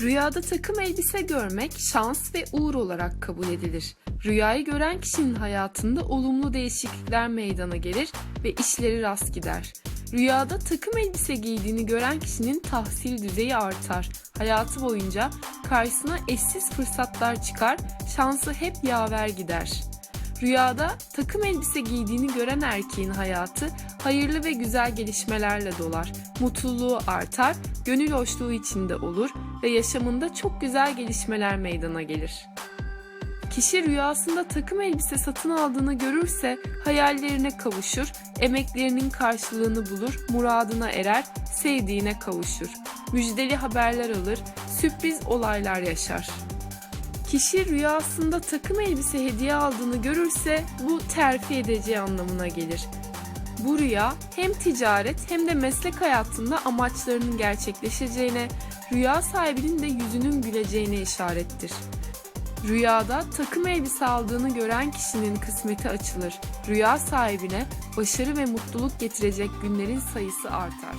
Rüyada takım elbise görmek şans ve uğur olarak kabul edilir. Rüyayı gören kişinin hayatında olumlu değişiklikler meydana gelir ve işleri rast gider. Rüyada takım elbise giydiğini gören kişinin tahsil düzeyi artar. Hayatı boyunca karşısına eşsiz fırsatlar çıkar, şansı hep yaver gider. Rüyada takım elbise giydiğini gören erkeğin hayatı hayırlı ve güzel gelişmelerle dolar. Mutluluğu artar, gönül hoşluğu içinde olur ve yaşamında çok güzel gelişmeler meydana gelir. Kişi rüyasında takım elbise satın aldığını görürse hayallerine kavuşur, emeklerinin karşılığını bulur, muradına erer, sevdiğine kavuşur. Müjdeli haberler alır, sürpriz olaylar yaşar. Kişi rüyasında takım elbise hediye aldığını görürse bu terfi edeceği anlamına gelir. Bu rüya hem ticaret hem de meslek hayatında amaçlarının gerçekleşeceğine, rüya sahibinin de yüzünün güleceğine işarettir. Rüyada takım elbise aldığını gören kişinin kısmeti açılır. Rüya sahibine başarı ve mutluluk getirecek günlerin sayısı artar.